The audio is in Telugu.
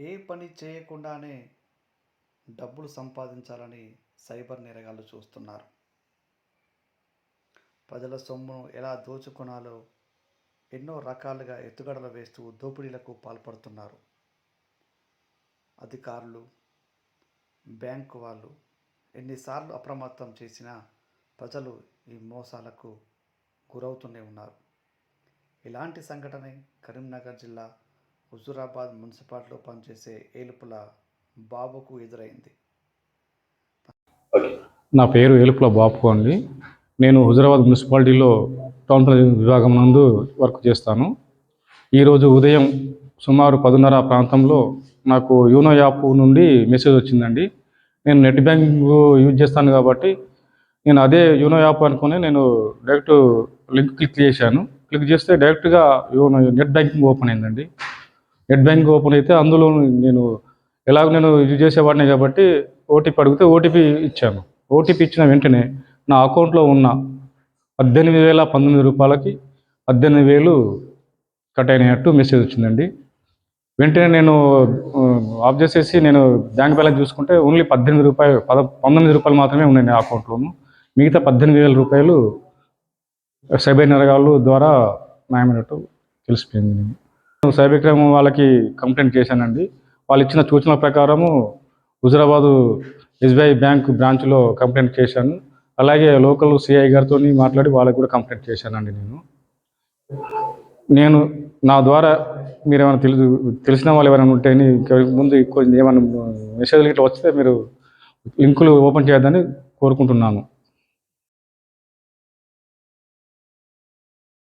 ఏ పని చేయకుండానే డబ్బులు సంపాదించాలని సైబర్ నేరగాళ్ళు చూస్తున్నారు. ప్రజల సొమ్మును ఎలా దోచుకునాలో ఎన్నో రకాలుగా ఎత్తుగడలు వేస్తూ దోపిడీలకు పాల్పడుతున్నారు. అధికారులు బ్యాంకు వాళ్ళు ఎన్నిసార్లు అప్రమత్తం చేసినా ప్రజలు ఈ మోసాలకు గురవుతూనే ఉన్నారు. ఇలాంటి సంఘటనే కరీంనగర్ జిల్లా హుజూరాబాద్ మున్సిపాలిటీలో పనిచేసే ఏలుపుల బాబుకు ఎదురైంది. నా పేరు ఏలుపుల బాపు అండి. నేను హుజరాబాద్ మున్సిపాలిటీలో టౌన్ ప్లానింగ్ విభాగం నందు వర్క్ చేస్తాను. ఈరోజు ఉదయం సుమారు పదున్నర ప్రాంతంలో నాకు యూనో యాప్ నుండి మెసేజ్ వచ్చిందండి. నేను నెట్ బ్యాంకింగ్ యూజ్ చేస్తాను కాబట్టి నేను అదే యూనో యాప్ అనుకుని నేను డైరెక్ట్ లింక్ క్లిక్ చేశాను. క్లిక్ చేస్తే డైరెక్ట్గా యూనో నెట్ బ్యాంకింగ్ ఓపెన్ అయిందండి. నెట్ బ్యాంక్ ఓపెన్ అయితే అందులో నేను ఎలాగో నేను యూజ్ చేసేవాడిని కాబట్టి ఓటీపీ అడిగితే ఓటీపీ ఇచ్చాను. ఓటీపీ ఇచ్చిన వెంటనే నా అకౌంట్లో ఉన్న పద్దెనిమిది వేల పంతొమ్మిది రూపాయలకి పద్దెనిమిది వేలు కట్ అయినట్టు మెసేజ్ వచ్చిందండి. వెంటనే నేను ఆఫ్ చేసేసి నేను బ్యాంక్ బ్యాలెన్స్ చూసుకుంటే ఓన్లీ పద్దెనిమిది రూపాయలు పద పంతొమ్మిది రూపాయలు మాత్రమే ఉన్నాయి నా అకౌంట్లోను. మిగతా పద్దెనిమిది వేల రూపాయలు సైబర్ నేరగాళ్ళు ద్వారా మాయమైనట్టు తెలిసిపోయింది. నేను సైబర్ క్రైమ్ వాళ్ళకి కంప్లైంట్ చేశానండి. వాళ్ళు ఇచ్చిన సూచనల ప్రకారము హుజరాబాదు ఎస్బీఐ బ్యాంక్ బ్రాంచ్లో కంప్లైంట్ చేశాను. అలాగే లోకల్ సిఐ గారితో మాట్లాడి వాళ్ళకి కూడా కంప్లైంట్ చేశానండి నేను. నేను నా ద్వారా మీరు ఏమైనా తెలుసు తెలిసిన వాళ్ళు ఎవరైనా ఉంటే ఇంకా ముందు కొంచెం ఏమైనా మెసేజ్లు ఇట్లా వస్తే మీరు లింకులు ఓపెన్ చేయొద్దని కోరుకుంటున్నాను.